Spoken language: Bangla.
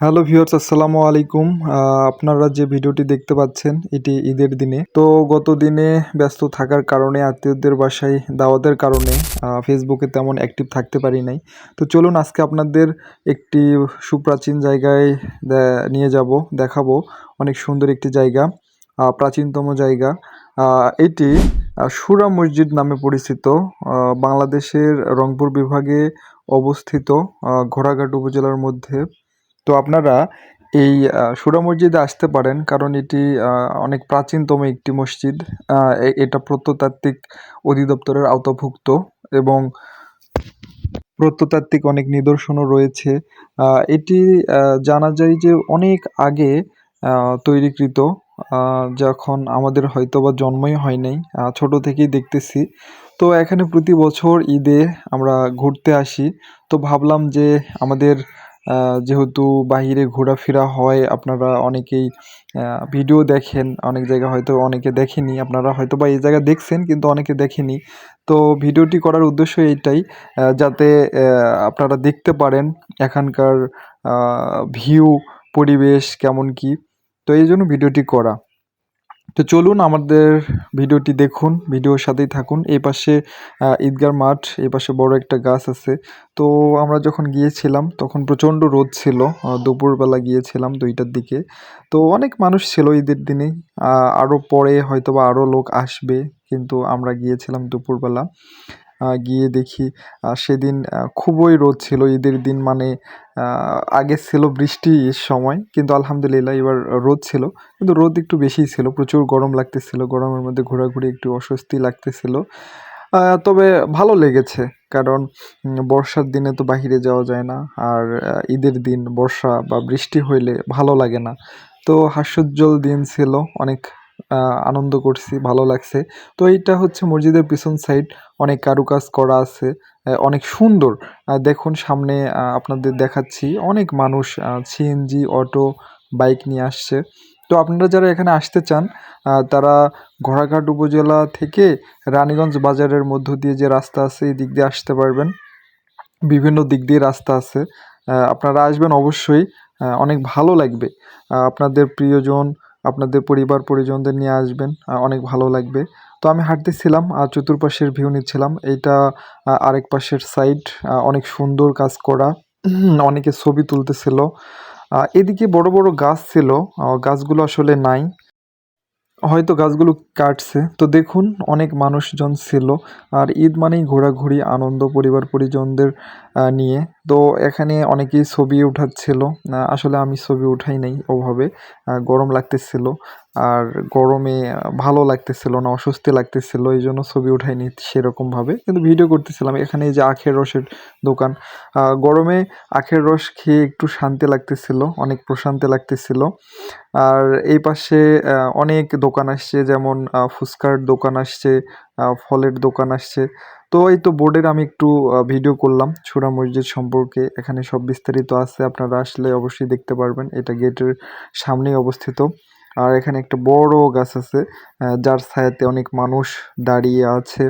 হ্যালো ভিউয়ার্স, আসসালামু আলাইকুম। আপনারা যে ভিডিওটি দেখতে পাচ্ছেন, এটি ঈদের দিনে। তো গত দিনে ব্যস্ত থাকার কারণে, আত্মীয়দের বাসায় দাওয়াতের কারণে ফেসবুকে তেমন অ্যাক্টিভ থাকতে পারি নাই। তো চলুন, আজকে আপনাদের একটি সুপ্রাচীন জায়গায় নিয়ে যাব, দেখাবো। অনেক সুন্দর একটি জায়গা প্রাচীনতম জায়গা। এটি সুরা মসজিদ নামে পরিচিত। বাংলাদেশের রংপুর বিভাগে অবস্থিত ঘোড়াঘাট উপজেলার মধ্যে। তো আপনারা এই সুরা মসজিদে আসতে পারেন, কারণ এটি অনেক প্রাচীনতম একটি মসজিদ। এটা প্রত্নতাত্ত্বিক অধিদপ্তরের আওতাভুক্ত এবং প্রত্নতাত্ত্বিক অনেক নিদর্শনও রয়েছে। এটি জানা যায় যে অনেক আগে তৈরিকৃত যখন আমাদের হয়তো বা জন্মই হয় নাই ছোট থেকেই দেখতেছি। তো এখানে প্রতি বছর ঈদে আমরা ঘুরতে আসি। তো ভাবলাম যে আমাদের যেহেতু বাহিরে ঘোরাফেরা হয়, আপনারা অনেকেই ভিডিও দেখেন, অনেক জায়গা হয়তো অনেকে দেখেনি, আপনারা হয়তো বা এই জায়গা দেখছেন, কিন্তু অনেকে দেখেনি। তো ভিডিওটি করার উদ্দেশ্য এইটাই যাতে আপনারা দেখতে পারেন এখানকার ভিউ, পরিবেশ কেমন কি। তো এই জন্য ভিডিওটি করা। তো চলুন আমাদের ভিডিওটি দেখুন, ভিডিওর সাথেই থাকুন। এই পাশে ঈদগার মাঠ, এই পাশে বড় একটা গাছ আছে। তো আমরা যখন গিয়েছিলাম, তখন প্রচণ্ড রোদ ছিল। দুপুরবেলা গিয়েছিলাম দুইটার দিকে। তো অনেক মানুষ ছিল ঈদের দিনে। আরও পরে হয়তোবা আরও লোক আসবে, কিন্তু আমরা গিয়েছিলাম দুপুরবেলা। গিয়ে দেখি সেদিন খুবই রোদ ছিল, ঈদের দিন মানে আগে ছিল বৃষ্টির সময়, কিন্তু আলহামদুলিল্লাহ এবার রোদ ছিল, কিন্তু রোদ একটু বেশিই ছিল, প্রচুর গরম লাগতেছিল, গরমের মধ্যে ঘোরাঘুরি একটু অস্বস্তি লাগতেছিল। তবে ভালো লেগেছে, কারণ বর্ষার দিনে তো বাইরে যাওয়া যায় না, আর ঈদের দিন বর্ষা বা বৃষ্টি হইলে ভালো লাগে না। তো হাস্যোজ্জ্বল দিন ছিল, অনেক আনন্দ করছি, ভালো লাগছে। তো এইটা হচ্ছে মসজিদের পিছন সাইড অনেক কারুকাজ করা আছে অনেক সুন্দর। দেখুন সামনে আপনাদের দেখাচ্ছি অনেক মানুষ সিএনজি অটো বাইক নিয়ে আসছে। তো আপনারা যারা এখানে আসতে চান তারা ঘোড়াঘাট উপজেলা থেকে রানীগঞ্জ বাজারের মধ্য দিয়ে যে রাস্তা আছে, এই দিক দিয়ে আসতে পারবেন। বিভিন্ন দিক দিয়ে রাস্তা আছে। আপনারা আসবেন অবশ্যই অনেক ভালো লাগবে। আপনাদের প্রিয়জন আপনাদের পরিবার, পরিজনদের নিয়ে আসবেন অনেক ভালো লাগবে। তো আমি হাঁটতেছিলাম আর চতুর্পাশের ভিউ নিচ্ছিলাম। এইটা আরেক পাশের সাইড অনেক সুন্দর কাজ করা অনেকে ছবি তুলতেছিল। এদিকে বড় বড় গাছ ছিল গাছগুলো আসলে নাই। হয়তো গাছগুলো কাটছে। তো দেখুন, অনেক মানুষজন ছিল। আর ঈদ মানেই ঘোরাঘুরি, আনন্দ, পরিবার, পরিজনদের নিয়ে। তো এখানে অনেকেই ছবি উঠাচ্ছিল। আসলে আমি ছবি উঠাই নাই ওভাবে। গরম লাগতেছিল। আর গরমে ভালো লাগতেছিল না, অস্বস্তি লাগতেছিল, এই জন্য ছবি উঠাইনি সেরকমভাবে। কিন্তু ভিডিও করতেছিলাম, এখানে যে আখের রসের দোকান। গরমে আখের রস খেয়ে একটু শান্তি লাগতেছিল, অনেক প্রশান্তি লাগতেছিল। আর এই পাশে অনেক দোকান আসছে, যেমন ফুচকার দোকান আসছে ফলের দোকান আসছে। তো এই তো বোর্ডের আমি একটু ভিডিও করলাম। ছোড়া মসজিদ সম্পর্কে এখানে সব বিস্তারিত আছে, আপনারা আসলে অবশ্যই দেখতে পারবেন। এটা গেটের সামনেই অবস্থিত। আর এখানে একটা বড় গাছ আছে যার ছায়াতে অনেক মানুষ দাঁড়িয়ে আছে।